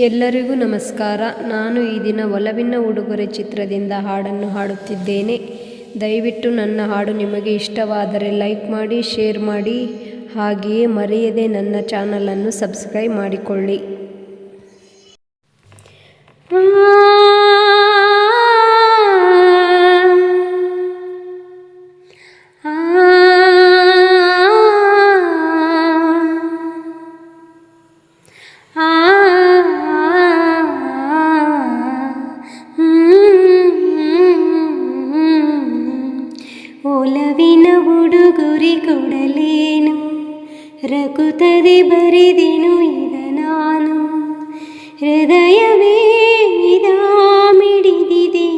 ಎಲ್ಲರಿಗೂ ನಮಸ್ಕಾರ. ನಾನು ಈ ದಿನ ಒಲವಿನ ಉಡುಗೊರೆ ಚಿತ್ರದಿಂದ ಹಾಡನ್ನು ಹಾಡುತ್ತಿದ್ದೇನೆ. ದಯವಿಟ್ಟು ನನ್ನ ಹಾಡು ನಿಮಗೆ ಇಷ್ಟವಾದರೆ ಲೈಕ್ ಮಾಡಿ, ಶೇರ್ ಮಾಡಿ, ಹಾಗೆಯೇ ಮರೆಯದೆ ನನ್ನ ಚಾನಲನ್ನು ಸಬ್ಸ್ಕ್ರೈಬ್ ಮಾಡಿಕೊಳ್ಳಿ. ಒಲವಿನ ಉಡುಗುರಿ ಕೊಡಲೇನು? ರಘುತದೆ ಬರಿದೆನು ಇದ ನಾನು. ಹೃದಯವೇ ಮಿಡಿದಿದೆ.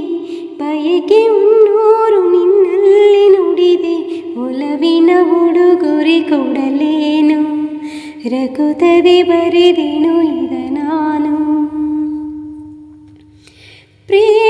ಬಯಕೆ ಮುನ್ನೂರು ನಿನ್ನಲ್ಲಿ ನುಡಿದೆ. ಒಲವಿನ ಉಡುಗೊರೆ ಕೊಡಲೇನು? ರಘುತದೆ ಬರೆದೆನು ಇದ ನಾನು. ಪ್ರೇಮ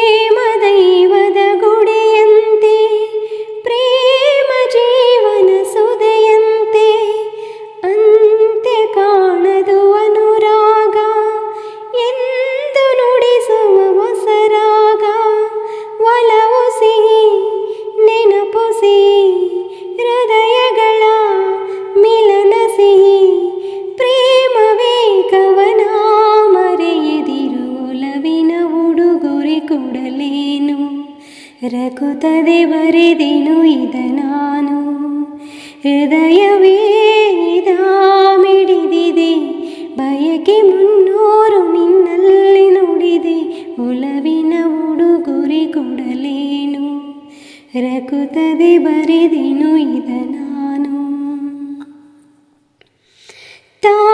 ಬರಲೇನು ರಘುತದೆ ಬರೆದೆನು ಇದ ನಾನು. ಹೃದಯವೇ ಮಿಡಿದಿದೆ, ಬಯಕೆ ಮುನ್ನೂರು ನಿನ್ನಲ್ಲಿ ನುಡಿದೆ ಉಲವಿನ ಉಡುಗೊರೆ ಕೊಡಲೇನು. ರಘುತದೆ ಬರೆದೆನು ಇದ ನಾನು. ತಾ